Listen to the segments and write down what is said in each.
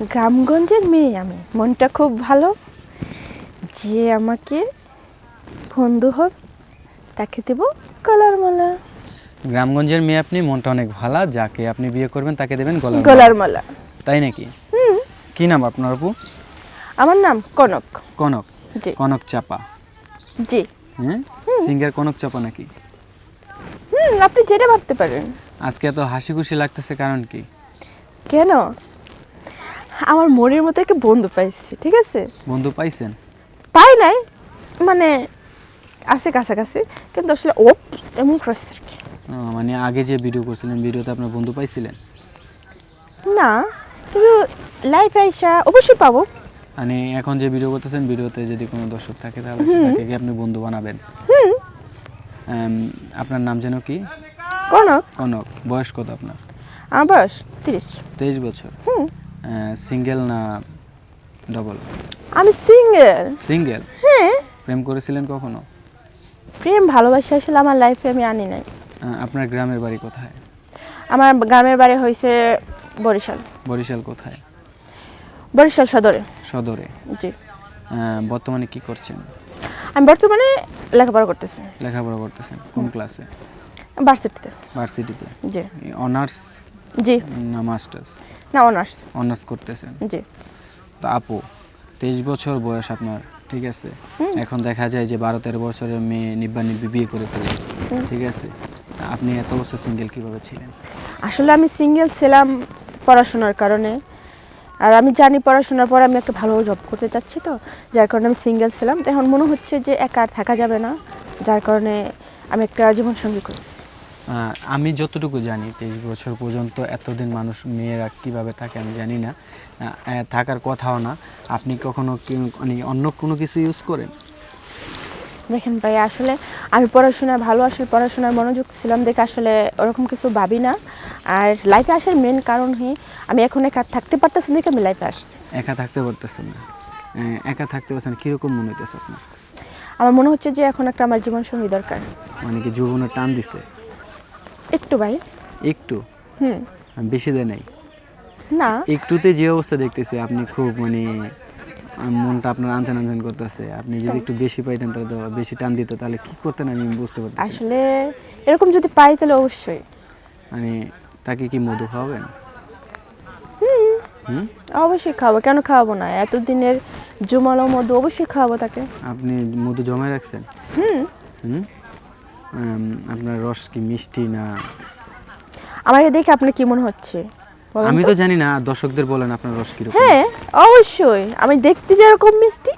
গ্রামগঞ্জের মেয়ে আমি। মনটা খুব ভালো যে আমাকে বন্ধু হোক তাকে দেব কলার মালা। গ্রামগঞ্জের মেয়ে আপনি মনটা অনেক ভালো। যাকে আপনি বিয়ে করবেন তাকে দেবেন গলার মালা। গলার মালা। তাই নাকি? কি নাম আপনার আপু? আমার নাম কনক। কনক। জি। কনক চাপা। জি। হ্যাঁ? সিঙ্গার কনক চাপা নাকি? হুম আপনি যেটা ভাবতে পারেন। আজকে এত হাসি খুশি লাগতেছে কারণ কি? কেন? আমার মনের মতো একটা বন্ধু পাইছি ঠিক আছে? বন্ধু পাইছেন? পাই নাই মানে আছে কাছাকাছি কিন্তু আসলে ও এমন করছে আর কি। মানে আগে যে ভিডিও করছিলেন ভিডিওতে আপনার বন্ধু পাইছিলেন? না কিন্তু লাইফ আইসা অবশ্যই পাবো। মানে এখন যে ভিডিও করতেছেন ভিডিওতে যদি কোনো দর্শক থাকে তাহলে সেটাকে কি আপনি বন্ধু বানাবেন? আম, আপনার নাম যেন কি? কনক। কনক বয়স কত আপনার? আমার বয়স তিরিশ। তেইশ বছর। হুম। সিঙ্গেল না ডবল আমি সিঙ্গেল সিঙ্গেল হ্যাঁ। প্রেম করেছিলেন কখনো? প্রেম ভালোবাসা আসলে আমার লাইফে আমি আনি নাই। আপনার গ্রামের বাড়ি কোথায়? আমার গ্রামের বাড়ি হয়েছে বরিশাল। বরিশাল কোথায়? বরিশাল সদরে। সদরে? জি। বর্তমানে কি করছেন? আমি বর্তমানে লেখাপড়া করতেছি। লেখাপড়া করতেছেন। কোন ক্লাসে ভার্সিটিতে ভার্সিটিতে জি। অনার্স জি। না মাস্টার্স না অনার্স অনার্স করতেছেন। জি। তো আপু তেইশ বছর বয়স আপনার ঠিক আছে? এখন দেখা যায় যে বারো তেরো বছরের মেয়ে নিব্বা নিব্বি বিয়ে করে ফেলে ঠিক আছে? আপনি এত বছর সিঙ্গেল কীভাবে ছিলেন? আসলে আমি সিঙ্গেল ছিলাম পড়াশোনার কারণে। আর আমি জানি পড়াশোনার পর আমি একটা ভালো জব করতে চাচ্ছি তো যার কারণে আমি সিঙ্গেল ছিলাম। এখন মনে হচ্ছে যে একা আর থাকা যাবে না যার কারণে আমি একটা জীবনসঙ্গী করতেছি। আমি যতটুকু জানি তেইশ বছর পর্যন্ত এতদিন মানুষ মেয়েরা কীভাবে থাকে আমি জানি না। থাকার কথাও না। আপনি কখনো কি- মানে অন্য কোনো কিছু ইউজ করেন? দেখেন ভাই আসলে আমি পড়াশোনায় ভালো আসলে পড়াশোনায় মনোযোগ ছিলাম দেখে আসলে ওরকম কিছু ভাবি না। আর লাইফে আসার মেন কারণ হি আমি এখন একা থাকতে পারতেছি দেখে আমি লাইফে আসছি। একা থাকতে পারতেছেন না? একা থাকতে পারছেন কীরকম মনে হইতেছে আপনার? আমার মনে হচ্ছে যে এখন একটা আমার জীবনসঙ্গী দরকার। মানে কি যৌবনের টান দিছে? একটু ভাই। একটু? হুম। বেশি দেয় নাই? না। একটুতে যে অবস্থা দেখতেছি আপনি খুব মানে মনটা আপনার আনচান আনচান করতেছে। আপনি যদি একটু বেশি পাইতেন তাহলে তো বেশি টান দিত তাহলে কি করতেন আমি বুঝতে পারছি আসলে এরকম যদি পাই তাহলে অবশ্যই। মানে তাকে কি মধু খাওয়াবেন? হুম। অবশ্যই খাব কেন খাওয়াবো না? এতদিনের জমালো মধু অবশ্যই খাওয়াবো তাকে। আপনি মধু জমায় রাখছেন? হুম। হুম? আপনার রস কি মিষ্টি না? আমাকে দেখে আপনার কি মনে হচ্ছে? আমি তো? জানি না দর্শকদের বলেন আপনার রস কীরকম। হ্যাঁ অবশ্যই। আমি দেখতে যেরকম মিষ্টি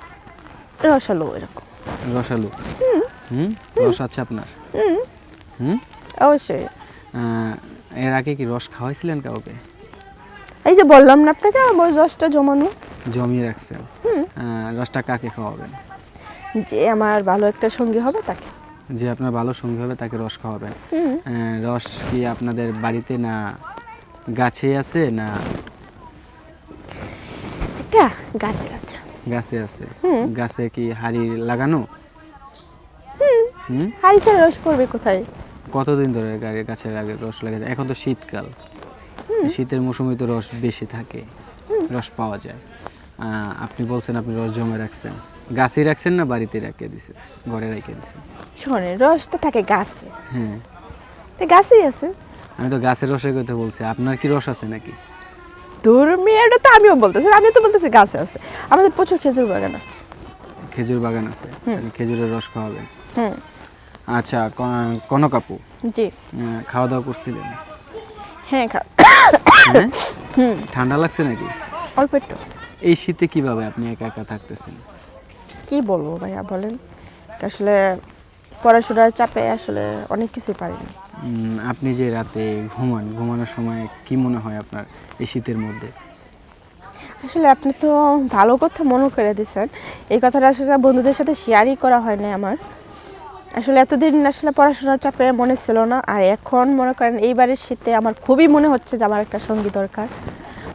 রসালো এরকম। রসালো? হুম। রস আছে আপনার? হুম। হুম? অবশ্যই। এর আগে কি রস খাওয়াইছিলেন কাউকে? এই যে বললাম না আপনাকে আমার রসটা জমানো। জমিয়ে রাখছেন। রসটা কাকে খাওয়াবেন? যে আমার ভালো একটা সঙ্গী হবে তাকে। যে আপনার ভালো সঙ্গী হবে তাকে রস খাওয়াবেন। রস কি আপনাদের বাড়িতে না গাছে আছে না এটা গাছে আছে। গাছে আছে? গাছে কি হাড়ি লাগানো? হাড়ি ছেড়ে রস পড়বে কোথায়? কতদিন ধরে গাছের আগে রস লাগে? এখন তো শীতকাল। শীতের মৌসুমে তো রস বেশি থাকে রস পাওয়া যায়। আহ, আপনি বলছেন আপনি রস জমে রাখছেন। গাছে রাখছেন না বাড়িতে রেখে দিছে ঘরে রেখে দিছেন? শোনে রসটা থাকে গাছে। হ্যাঁ। তো গাছেই আছে। আমি তো গাছের রসের কথা বলছি আপনার কি রস আছে নাকি? দূর মেয়েটা তো আমিও বলতেছি আমিও তো বলতেছি গাছে আছে। আমাদের প্রচুর খেজুর বাগান আছে। খেজুর বাগান আছে? তাহলে খেজুরের রস খাওয়াবেন? হুম। আচ্ছা ক- কনক আপু জি। খাওয়া দাওয়া করছিলেন? হ্যাঁ খা হ্যাঁ? হুম। ঠান্ডা লাগছে নাকি? অল্প একটু। এই শীতে কীভাবে আপনি একা একা থাকতেছেন? কি বলব ভাইয়া বলেন? আসলে পড়াশোনার চাপে আসলে অনেক কিছু পারিনি উম, আপনি যে রাতে ঘুমান ঘুমানোর সময় কি মনে হয় আপনার এই শীতের মধ্যে? আসলে আপনি তো ভালো কথা মনে করে দিচ্ছেন এই কথাটা আসলে বন্ধুদের সাথে শেয়ারই করা হয় না আমার। আসলে এতদিন আসলে পড়াশোনার চাপে মনে ছিল না আর এখন মনে করেন এইবারের শীতে আমার খুবই মনে হচ্ছে যে আমার একটা সঙ্গী দরকার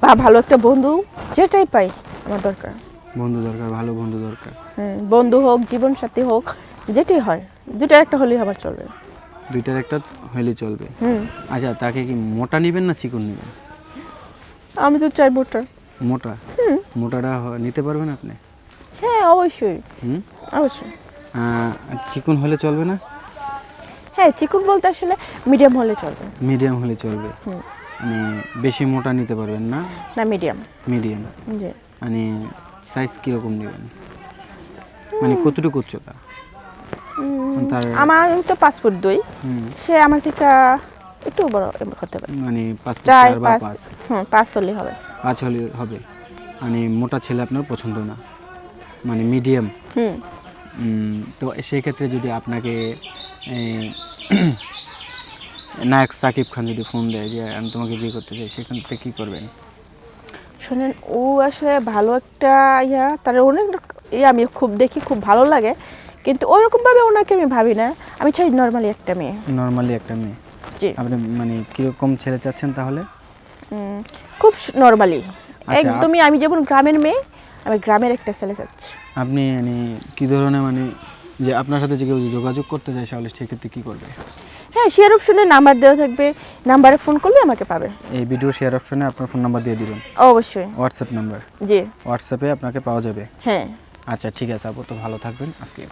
বা ভালো একটা বন্ধু যেটাই পাই আমার দরকার। বন্ধু দরকার ভালো বন্ধু দরকার। হুম, বন্ধু হোক জীবন সাথী হোক যেটাই হয় দুটার একটা হলেই আমার চলবে। দুইটার একটা হইলে চলবে। হুম। আচ্ছা তাকে কি মোটা নেবেন না চিকন নেবেন? আমি তো চাইব ওটা মোটা? মোটাটা নিতে পারবেন আপনি? হ্যাঁ অবশ্যই। হুম? অবশ্যই। চিকন হলে চলবে না? হ্যাঁ চিকুন বলতে আসলে মিডিয়াম হলে চলবে। মিডিয়াম হলে চলবে। মানে বেশি মোটা নিতে পারবেন না? না মিডিয়াম। মিডিয়াম। জি। মানে সাইজ কীরকম নেবেন? মানে কতটুকু উচ্চতা? তার আমার তো ফুট দুই। সে আমার থেকে একটু বড় হতে পারে। মানে ফুট চার বা পাঁচ পাঁচ? পাঁচ হলে হবে। পাঁচ হলে হবে। মানে মোটা ছেলে আপনার পছন্দ না। মানে মিডিয়াম হুম। তো সেই ক্ষেত্রে যদি আপনাকে নায়ক সাকিব খান যদি ফোন দেয় যে আমি তোমাকে বিয়ে করতে চাই সেখান থেকে কী করবেন? শোনেন ও আসলে ভালো একটা ইয়া তার অনেক ইয়ে আমি খুব দেখি খুব ভালো লাগে। কিন্তু ওরকমভাবে ওনাকে আমি ভাবি না। আমি চাই নর্মালি একটা মেয়ে। নর্মালি একটা মেয়ে। জি। আপনি মানে কীরকম ছেলে চাচ্ছেন তাহলে? খুব নর্মালি। আচ্ছা, একদমই আমি যেমন গ্রামের মেয়ে আমি গ্রামের একটা ছেলে চাচ্ছি। আপনি মানে কী ধরনের মানে যে আপনার সাথে যে কেউ যোগাযোগ করতে চায় তাহলে সেক্ষেত্রে কী করবে? হ্যাঁ শেয়ার অপশনে নাম্বার দেওয়া থাকবে। নাম্বারে ফোন করলে আমাকে পাবে। এই ভিডিও শেয়ার অপশনে আপনার ফোন নাম্বার দিয়ে দিবেন। অবশ্যই। হোয়াটসঅ্যাপ নাম্বার জি। হোয়াটসঅ্যাপে আপনাকে পাওয়া যাবে। হ্যাঁ। আচ্ছা ঠিক আছে আপু তো ভালো থাকবেন। আজকে